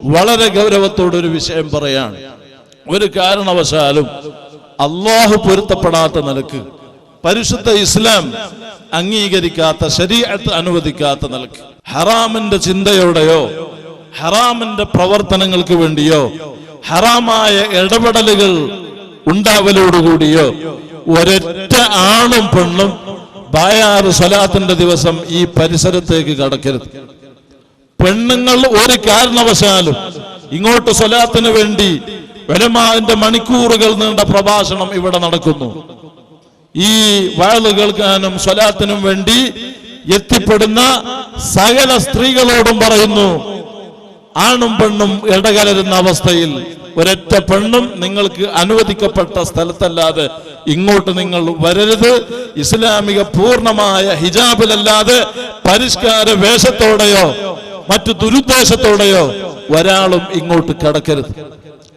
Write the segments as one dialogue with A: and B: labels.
A: വളരെ ഗൗരവത്തോടൊരു വിഷയം പറയാണ്. ഒരു കാരണവശാലും അള്ളാഹു പൊരുത്തപ്പെടാത്ത നിലയ്ക്ക് പരിശുദ്ധ ഇസ്ലാം അംഗീകരിക്കാത്ത ശരീഅത്ത് അനുവദിക്കാത്ത നിലയ്ക്ക് ഹറാമിന്റെ ചിന്തയോടെയോ ഹറാമിന്റെ പ്രവർത്തനങ്ങൾക്ക് വേണ്ടിയോ ഹറാമായ ഇടപെടലുകൾ ഉണ്ടാവലോടുകൂടിയോ ഒരൊറ്റ ആണും പെണ്ണും ബായാറ് സലാത്തിന്റെ ദിവസം ഈ പരിസരത്തേക്ക് കടക്കരുത്. പെണ്ണുങ്ങൾ ഒരു കാരണവശാലും ഇങ്ങോട്ട് സ്വലാത്തിന് വേണ്ടി വലമാവിന്റെ മണിക്കൂറുകൾ നീണ്ട പ്രഭാഷണം ഇവിടെ നടക്കുന്നു. ഈ വയൽ കേൾക്കാനും സ്വലാത്തിനും വേണ്ടി എത്തിപ്പെടുന്ന സകല സ്ത്രീകളോടും പറയുന്നു ആണും പെണ്ണും ഇടകലരുന്ന അവസ്ഥയിൽ ഒരൊറ്റ പെണ്ണും നിങ്ങൾക്ക് അനുവദിക്കപ്പെട്ട സ്ഥലത്തല്ലാതെ ഇങ്ങോട്ട് നിങ്ങൾ വരരുത്. ഇസ്ലാമിക പൂർണമായ ഹിജാബിലല്ലാതെ പരിഷ്കാര വേഷത്തോടെയോ മറ്റു ദുരുദ്ദേശത്തോടെയോ ഒരാളും ഇങ്ങോട്ട് കടക്കരുത്.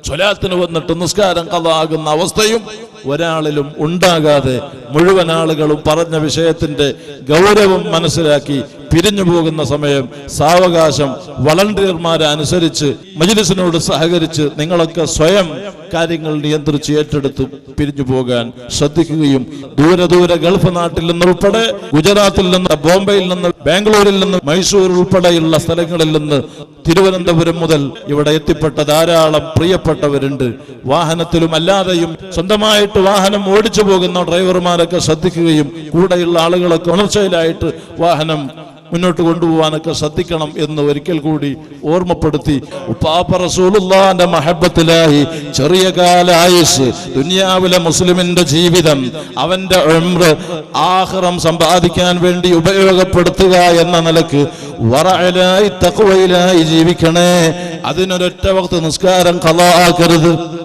A: സ്വലാത്തിന് വന്നിട്ട് നിസ്കാരം കഥാകുന്ന അവസ്ഥയും ഒരാളിലും ഉണ്ടാകാതെ മുഴുവൻ ആളുകളും പറഞ്ഞ വിഷയത്തിന്റെ ഗൗരവം മനസ്സിലാക്കി പിരിഞ്ഞു പോകുന്ന സമയം സാവകാശം വളണ്ടിയർമാരെ അനുസരിച്ച് മജിലിസിനോട് സഹകരിച്ച് നിങ്ങളൊക്കെ സ്വയം കാര്യങ്ങൾ നിയന്ത്രിച്ച് ഏറ്റെടുത്ത് പിരിഞ്ഞു പോകാൻ ശ്രദ്ധിക്കുകയും ദൂരെ ദൂരെ ഗൾഫ് നാട്ടിൽ നിന്നുൾപ്പെടെ ഗുജറാത്തിൽ നിന്ന് ബോംബെയിൽ നിന്ന് ബാംഗ്ലൂരിൽ നിന്ന് മൈസൂർ ഉൾപ്പെടെയുള്ള സ്ഥലങ്ങളിൽ നിന്ന് തിരുവനന്തപുരം മുതൽ ഇവിടെ എത്തിപ്പെട്ട ധാരാളം പ്രിയപ്പെട്ടവരുണ്ട്. വാഹനത്തിലും അല്ലാതെയും സ്വന്തമായിട്ട് വാഹനം ഓടിച്ചു പോകുന്ന ഡ്രൈവർമാരൊക്കെ ശ്രദ്ധിക്കുകയും കൂടെയുള്ള ആളുകളൊക്കെ ഉണർച്ചയിലായിട്ട് വാഹനം മുന്നോട്ട് കൊണ്ടുപോകാനൊക്കെ ശ്രദ്ധിക്കണം എന്ന് ഒരിക്കൽ കൂടി ഓർമ്മപ്പെടുത്തി. ഉപ്പാപ്പറസൂലുള്ളാന്റെ മഹബത്തിലായി ചെറിയ കാല ആയുസ് ദുനിയാവിലെ മുസ്ലിമിന്റെ ജീവിതം അവന്റെ ഉംറ് ആഹ്റം സമ്പാദിക്കാൻ വേണ്ടി ഉപയോഗപ്പെടുത്തുക എന്ന നിലയ്ക്ക് വറയിലായി തക്കുവയിലായി ജീവിക്കണേ. അതിനൊരൊറ്റ വക്ത് നിസ്കാരം കലാക്കരുത്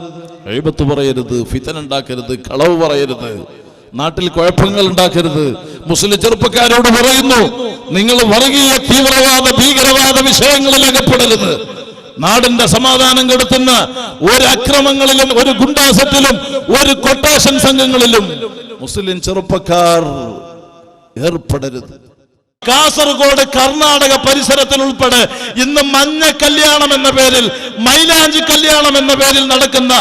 A: എഴുപത്ത് പറയരുത് ഫിത്തൻ ഉണ്ടാക്കരുത് കളവ് പറയരുത് നാട്ടിൽ കുഴപ്പങ്ങൾ ഉണ്ടാക്കരുത്. മുസ്ലിം ചെറുപ്പക്കാരോട് പറയുന്നു നിങ്ങൾ വർഗീയ തീവ്രവാദ ഭീകരവാദ വിഷയങ്ങളിൽ അകപ്പെടരുത്. നാടിന്റെ സമാധാനം കെടുത്തുന്ന ഒരു അക്രമങ്ങളിലും ഒരു ഗുണ്ടാസത്തിലും ഒരു കൊട്ടേഷൻ സംഘങ്ങളിലും മുസ്ലിം ചെറുപ്പക്കാർ ഏർപ്പെടരുത്. കാസർഗോഡ് കർണാടക പരിസരത്തിൽ ഉൾപ്പെടെ ഇന്ന് മഞ്ഞ കല്യാണം എന്ന പേരിൽ മൈലാഞ്ചി കല്യാണം എന്ന പേരിൽ നടക്കുന്ന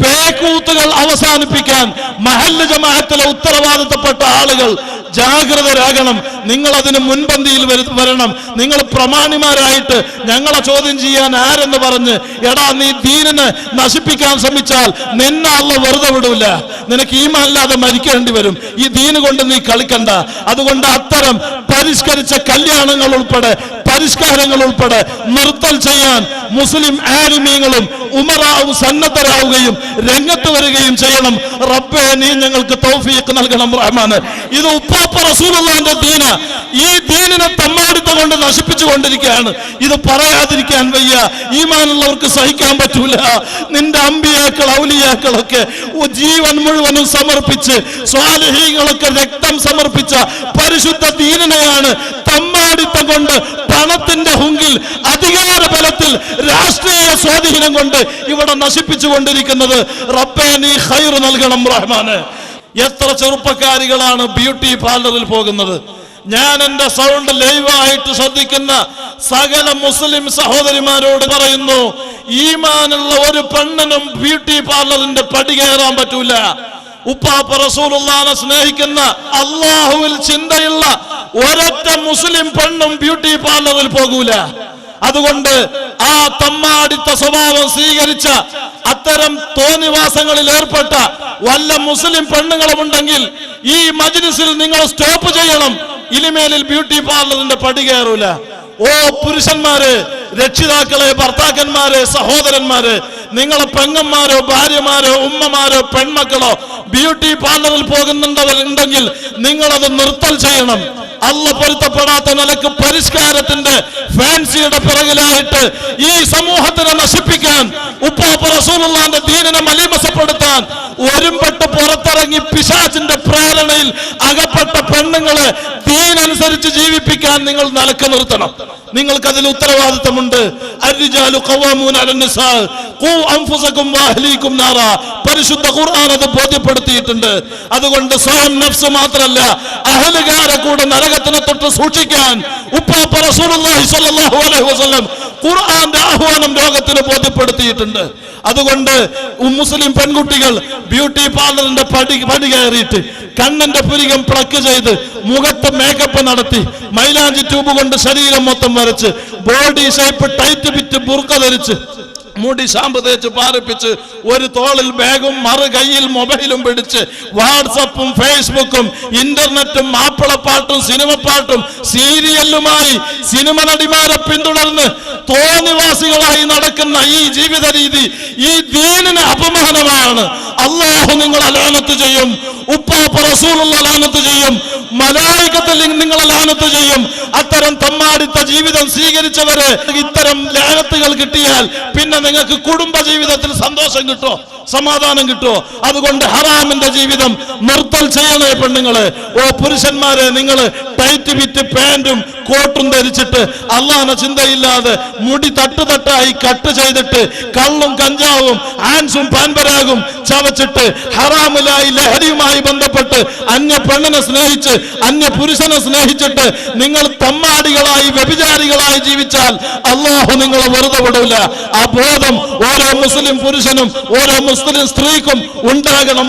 A: പേക്കൂത്തുകൾ അവസാനിപ്പിക്കാൻ മഹല്ല ജമാഅത്തിലെ ഉത്തരവാദിത്തപ്പെട്ട ആളുകൾ ജാഗ്രതരാകണം. നിങ്ങൾ അതിന് മുൻപന്തിയിൽ വരണം. നിങ്ങൾ പ്രമാണിമാരായിട്ട് ഞങ്ങളെ ചോദ്യം ചെയ്യാൻ ആരെന്ന് പറഞ്ഞ് എടാ നീ ദീനിനെ നശിപ്പിക്കാൻ ശ്രമിച്ചാൽ നിന്നെ അല്ല വെറുതെ വിടൂല. നിനക്ക് ഈമാനില്ലാതെ മരിക്കേണ്ടി വരും. ഈ ദീന് കൊണ്ട് നീ കളിക്കണ്ട. അതുകൊണ്ട് അത്തരം പരിഷ്കരിച്ച കല്യാണങ്ങൾ ഉൾപ്പെടെ പരിഷ്കാരങ്ങൾ ഉൾപ്പെടെ നിർത്തൽ ചെയ്യാൻ മുസ്ലിം ആലിമീങ്ങളും ഉമറാവും സന്നദ്ധരാവുകയും രംഗത്ത് വരികയും ചെയ്യണം. റബ്ബെ നീ ഞങ്ങൾക്ക് തൗഫീഖ് നൽകണം റഹ്മാന്. ഇത് ഉപ്പാപ്പ റസൂലുള്ളാന്റെ ദീന. ഈ ദീനിനെ തമ്മാടിത്ത കൊണ്ട് നശിപ്പിച്ചു കൊണ്ടിരിക്കുകയാണ് ഇത് പറയാതിരിക്കാൻ വയ്യ. ഈമാനുള്ളവർക്ക് സഹിക്കാൻ പറ്റൂല. നിന്റെ അമ്പിയാക്കൾ ഔലിയാക്കളൊക്കെ ജീവൻ മുഴുവനും സമർപ്പിച്ച് സ്വാലഹീങ്ങളൊക്കെ രക്തം സമർപ്പിച്ച പരിശുദ്ധ ദീനിനെയാണ് തമ്മാടിത്തം കൊണ്ട് പണത്തിന്റെ ഹുങ്കിൽ അധികാര ബലത്തിൽ രാഷ്ട്രീയ സ്വാധീനം കൊണ്ട് ഇവിടെ നശിപ്പിച്ചു കൊണ്ടിരിക്കുന്നത് നൽകണം റഹ്മാന്. എത്ര ചെറുപ്പക്കാരികളാണ് ബ്യൂട്ടി പാർലറിൽ പോകുന്നത്. ഞാൻ എന്റെ സൗണ്ട് ലൈവായിട്ട് ശ്രദ്ധിക്കുന്ന സകല മുസ്ലിം സഹോദരിമാരോട് പറയുന്നു ഈമാനുള്ള ഒരു പെണ്ണിനും ബ്യൂട്ടി പാർലറിന്റെ പടി കയറാൻ പറ്റൂല. ഉപ്പാപ്പ റസൂലുള്ളാനെ സ്നേഹിക്കുന്ന അള്ളാഹുവിൽ ചിന്തയുള്ള ഒരൊറ്റ മുസ്ലിം പെണ്ണും ബ്യൂട്ടി പാർലറിൽ പോകൂല. അതുകൊണ്ട് ആ തമ്മാടിത്ത സ്വഭാവം സ്വീകരിച്ച അത്തരം തോന്നിവാസങ്ങളിൽ ഏർപ്പെട്ട വല്ല മുസ്ലിം പെണ്ണുങ്ങളുമുണ്ടെങ്കിൽ ഈ മജ്ലിസിൽ നിങ്ങൾ സ്റ്റോപ്പ് ചെയ്യണം. ഇനിമേലിൽ ബ്യൂട്ടി പാർലറിന്റെ പടി കയറൂല. ഓ പുരുഷന്മാര് രക്ഷിതാക്കളെ ഭർത്താക്കന്മാര് സഹോദരന്മാര് നിങ്ങളെ പെങ്ങന്മാരോ ഭാര്യമാരോ ഉമ്മമാരോ പെൺമക്കളോ ബ്യൂട്ടി പാർലറിൽ പോകുന്നുണ്ടവരുണ്ടെങ്കിൽ നിങ്ങളത് നിർത്തൽ ചെയ്യണം. അല്ല പൊരുത്തപ്പെടാത്ത നിലയ്ക്ക് പരിഷ്കാരത്തിന്റെ ഫാൻസിയുടെ പിറകിലായിട്ട് ഈ സമൂഹത്തിനെ നശിപ്പിക്കാൻ ഉപ്പാപ്പ റസൂലുള്ളാന്റെ ദീനിനെ മലീമസപ്പെടുത്താൻ ഒരുമ്പെട്ട് പുറത്തിറങ്ങി പിശാചിന്റെ പ്രേരണയിൽ അകപ്പെട്ട പെണ്ണുങ്ങളെ ദീനനുസരിച്ച് ജീവിപ്പിക്കാൻ നിങ്ങൾ നിലയ്ക്ക് നിർത്തണം. നിങ്ങൾക്ക് അതിൽ ഉത്തരവാദിത്തമുണ്ട് പരിശുദ്ധ ഖുർആൻ അത് ബോധ്യപ്പെടുത്തിയിട്ടുണ്ട്. അതുകൊണ്ട് സ്വയം നഫ്സ് മാത്രമല്ല അഹലുകാരെ കൂടെ നരകത്തിനെ തൊട്ട് സൂക്ഷിക്കാൻ ഉപ്പാപ്പ സ്വല്ലല്ലാഹു അലൈഹി വസല്ലം ഖുർആന്റെ ആഹ്വാനം ലോകത്തിന് ബോധ്യപ്പെടുത്തിയിട്ടുണ്ട്. അതുകൊണ്ട് മുസ്ലിം പെൺകുട്ടികൾ ബ്യൂട്ടി പാർലറിന്റെ പടി പടി കയറിയിട്ട് കണ്ണിന്റെ പുരികം പ്ലക്ക് ചെയ്ത് മുഖത്ത് മേക്കപ്പ് നടത്തി മൈലാഞ്ചി ട്യൂബ് കൊണ്ട് ശരീരം മൊത്തം വരച്ച് ബോഡി ഷേപ്പ് ടൈറ്റ് ബിറ്റ് ബുർക്ക ധരിച്ച് മുടി ഷാമ്പ് തേച്ച് പാറിപ്പിച്ച് ഒരു തോളിൽ ബാഗും മറു കയ്യിൽ മൊബൈലും പിടിച്ച് വാട്സപ്പും ഫേസ്ബുക്കും ഇന്റർനെറ്റും മാപ്പിളപ്പാട്ടും സിനിമ പാട്ടും സീരിയലുമായി സിനിമ നടിമാരെ പിന്തുടർന്ന് തോന്നിവാസികളായി നടക്കുന്ന ഈ ജീവിത രീതി ഈ ദീനിന് അപമാനമാണ്. അള്ളാഹു നിങ്ങൾ അലാനത്ത് ചെയ്യും. ഉപ്പാപ്പ റസൂലുള്ള ലാനത്ത് ചെയ്യും. മലായികത്തിൽ നിങ്ങൾ അലാനത്ത് ചെയ്യും. അത്തരം തമ്മാടിത്ത ജീവിതം സ്വീകരിച്ചവര് ഇത്തരം ലാനത്തുകൾ കിട്ടിയാൽ പിന്നെ നിങ്ങൾക്ക് കുടുംബ ജീവിതത്തിൽ സന്തോഷം കിട്ടോ? സമാധാനം കിട്ടോ? അതുകൊണ്ട് ഹറാമിന്റെ ജീവിതം നിർത്തൽ ചെയ്യണേ പെണ്ണുങ്ങൾ. ഓ പുരുഷന്മാരെ നിങ്ങൾ ടൈറ്റ് വിറ്റ് പാന്റും കോട്ടും ധരിച്ചിട്ട് അള്ളാഹന ചിന്തയില്ലാതെ മുടി തട്ടുതട്ടായി കട്ട് ചെയ്തിട്ട് കള്ളും കഞ്ചാവും ആൻസും പാൻപരാഗും ചവച്ചിട്ട് ഹറാമിലായി ലഹരിയുമായി ബന്ധപ്പെട്ട് അന്യ പെണ്ണിനെ സ്നേഹിച്ച് അന്യ പുരുഷനെ സ്നേഹിച്ചിട്ട് നിങ്ങൾ തമ്മാടികളായി വ്യഭിചാരികളായി ജീവിച്ചാൽ അള്ളാഹു നിങ്ങളെ വെറുതെ വിടൂല. ആ ബോധം ഓരോ മുസ്ലിം പുരുഷനും ഓരോ മുസ്ലിം സ്ത്രീക്കും ഉണ്ടാകണം.